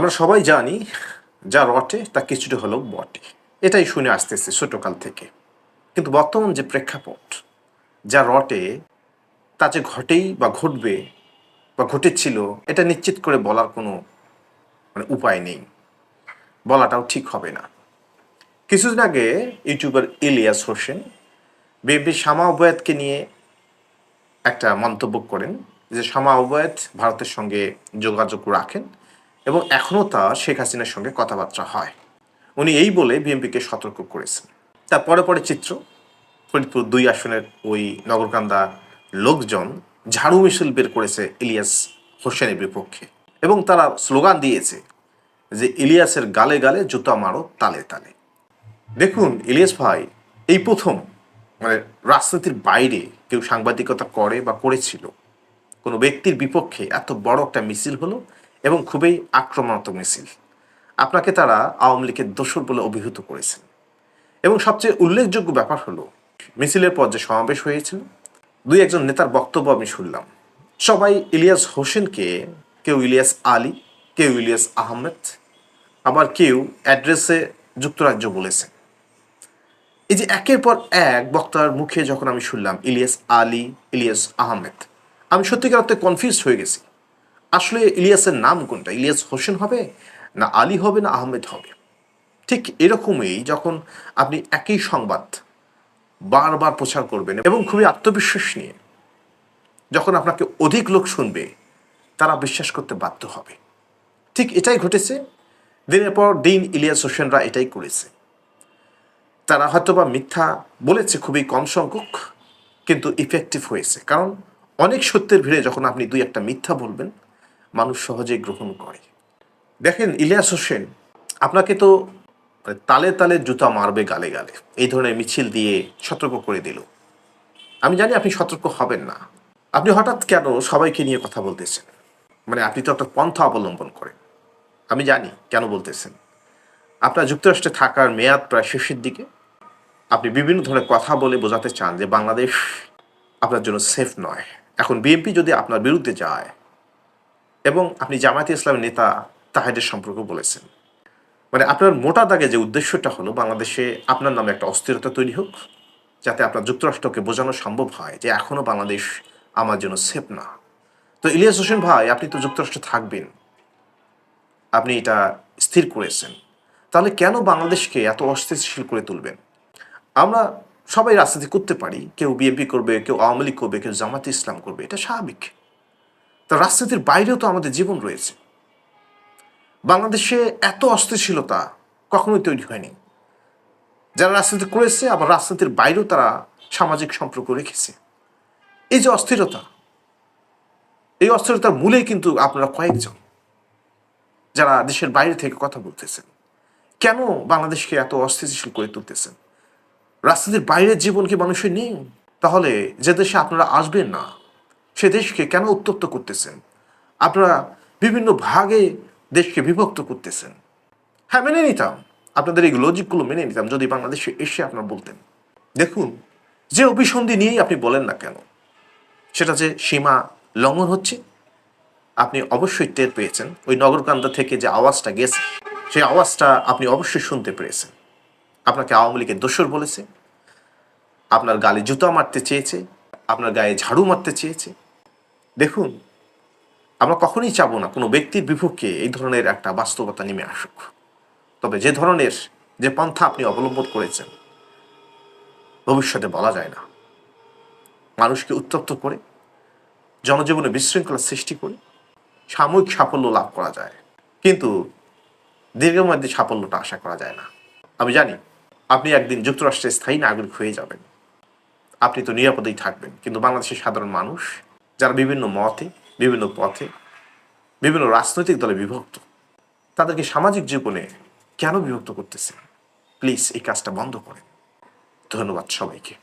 আমরা সবাই জানি যা রটে, তা কিছুটা হলেও বটে। এটাই শুনে আসতেছে ছোটকাল থেকে। কিন্তু বর্তমান যে প্রেক্ষাপট, যা রটে, তা যে ঘটেই বা ঘটবে বা ঘটেছিল, এটা নিশ্চিত করে বলার কোনো মানে উপায় নেই। বলাটাও ঠিক হবে না। কিছুদিন আগে ইউটিউবার ইলিয়াস হোসেন বিএনপি শামা অবয়াতকে নিয়ে একটা মন্তব্য করেন যে শামা অবয়াত ভারতের সঙ্গে যোগাযোগ রাখেন। এবং এখনও তা শেখ হাসিনার সঙ্গে কথাবার্তা হয়। উনি এই বলে বিএনপিকে সতর্ক করেছেন। তার পরে পরে চিত্র, ফরিদপুর দুই আসনের ওই নগরকান্দা লোকজন ঝাড়ু মিছিল বের করেছে ইলিয়াস হোসেনের বিপক্ষে এবং তারা স্লোগান দিয়েছে যে ইলিয়াসের গালে গালে জুতা মারো, তালে তালে। দেখুন, ইলিয়াস ভাই, এই প্রথম মানে রাজনীতির বাইরে কেউ সাংবাদিকতা করে বা করেছিল, কোনো ব্যক্তির বিপক্ষে এত বড় একটা মিছিল হলো এবং খুবই আক্রমণাত্মক মিছিল। আপনাকে তারা আওয়ামী লীগের দোসর বলে অভিহিত করেছেন। এবং সবচেয়ে উল্লেখযোগ্য ব্যাপার হলো, মিছিলের পর যে সমাবেশ হয়েছিল, দুই একজন নেতার বক্তব্য আমি শুনলাম। সবাই ইলিয়াস হোসেনকে, কেউ ইলিয়াস আলী, কেউ ইলিয়াস আহমেদ, আবার কেউ অ্যাড্রেসে যুক্তরাজ্য বলেছেন। এই যে একের পর এক বক্তার মুখে যখন আমি শুনলাম, ইলিয়াস আলী, ইলিয়াস আহমেদ, আমি সত্যিকার অর্থে কনফিউজ হয়ে গেছি। আসলে ইলিয়াসের নাম কোনটা? ইলিয়াস হোসেন হবে? না আলী হবে? না আহমেদ হবে? ঠিক এরকমই যখন আপনি একই সংবাদ বারবার প্রচার করবেন এবং খুবই আত্মবিশ্বাস নিয়ে যখন আপনাকে অধিক লোক শুনবে, তারা বিশ্বাস করতে বাধ্য হবে। ঠিক এটাই ঘটেছে। দিনের পর দিন ইলিয়াস হোসেনরা এটাই করেছে। তারা হয়তোবা মিথ্যা বলেছে, খুবই কম সংখ্যক, কিন্তু ইফেক্টিভ হয়েছে। কারণ অনেক সত্যের ভিড়ে যখন আপনি দুই একটা মিথ্যা বলবেন মানুষ সহজেই গ্রহণ করে। দেখেন ইলিয়াস হোসেন, আপনাকে তো তালে তালে জুতা মারবে গালে গালে। এই ধরনের মিছিল দিয়ে সতর্ক করে দিল। আমি জানি আপনি সতর্ক হবেন না। আপনি হঠাৎ কেন সবাইকে নিয়ে কথা বলতেছেন? মানে আপনি তো একটা পন্থা অবলম্বন করেন। আমি জানি কেন বলতেছেন। আপনার যুক্তরাষ্ট্রে থাকার মেয়াদ প্রায় শেষের দিকে। আপনি বিভিন্ন ধরনের কথা বলে বোঝাতে চান যে বাংলাদেশ আপনার জন্য সেফ নয়। এখন বিএনপি যদি আপনার বিরুদ্ধে যায় এবং আপনি জামায়াতে ইসলামের নেতা তাহেদের সম্পর্কে বলেছেন। মানে আপনার মোটা দাগে যে উদ্দেশ্যটা হলো বাংলাদেশে আপনার নামে একটা অস্থিরতা তৈরি হোক, যাতে আপনার যুক্তরাষ্ট্রকে বোঝানো সম্ভব হয় যে এখনও বাংলাদেশ আমার জন্য সেফ না। তো ইলিয়াস হোসেন ভাই, আপনি তো যুক্তরাষ্ট্রে থাকবেন। আপনি এটা স্থির করেছেন। তাহলে কেন বাংলাদেশকে এত অস্থিতিশীল করে তুলবেন? আমরা সবাই রাজনীতি করতে পারি, কেউ বিএনপি করবে, কেউ আওয়ামী লীগ করবে, কেউ জামাতে ইসলাম করবে, এটা স্বাভাবিক। তা রাজনীতির বাইরেও তো আমাদের জীবন রয়েছে। বাংলাদেশে এত অস্থিরশীলতা কখনোই তৈরি হয়নি। যারা রাজনীতি করেছে, আবার রাজনীতির বাইরেও তারা সামাজিক সম্পর্ক রেখেছে। এই যে অস্থিরতা, এই অস্থিরতার মূলেই কিন্তু আপনারা কয়েকজন যারা দেশের বাইরে থেকে কথা বলতেছেন। কেন বাংলাদেশকে এত অস্থিতিশীল করে তুলতেছেন? রাজনীতির বাইরের জীবন কি মানুষের নেই? তাহলে যে দেশে আপনারা আসবেন না সে দেশকে কেন উত্তপ্ত করতেছেন? আপনারা বিভিন্ন ভাগে দেশকে বিভক্ত করতেছেন। হ্যাঁ মেনে নিতাম। আপনাদের এই লজিকগুলো মেনে নিতাম, যদি বাংলাদেশে এসে আপনারা বলতেন। দেখুন, যে অভিসন্ধি নিয়েই আপনি বলেন না কেন, সেটা যে সীমা লঙ্ঘন হচ্ছে, আপনি অবশ্যই টের পেয়েছেন। ওই নগরকান্দা থেকে যে আওয়াজটা গেছে, সেই আওয়াজটা আপনি অবশ্যই শুনতে পেরেছেন। আপনাকে আওয়ামী লীগের দোসর বলেছে, আপনার গালে জুতা মারতে চেয়েছে, আপনার গায়ে ঝাড়ু মারতে চেয়েছে দেখুন, আমরা কখনোই চাবো না কোনো ব্যক্তির বিপক্ষে এই ধরনের একটা বাস্তবতা নেমে আসুক। তবে যে ধরনের যে পন্থা আপনি অবলম্বন করেছেন, ভবিষ্যতে বলা যায় না। মানুষকে উত্তপ্ত করে, জনজীবনে বিশৃঙ্খলা সৃষ্টি করে সাময়িক সাফল্য লাভ করা যায়। কিন্তু দীর্ঘমেয়াদী সাফল্যটা আশা করা যায় না। আমি জানি, আপনি একদিন যুক্তরাষ্ট্রের স্থায়ী নাগরিক হয়ে যাবেন। আপনি তো নিরাপদেই থাকবেন, কিন্তু বাংলাদেশের সাধারণ মানুষ যারা বিভিন্ন মতে, বিভিন্ন পথে, বিভিন্ন রাজনৈতিক দলে বিভক্ত, তাদেরকে সামাজিক জীবনে কেন বিভক্ত করতেছে প্লিজ এই কাজটা বন্ধ করেন। ধন্যবাদ সবাইকে।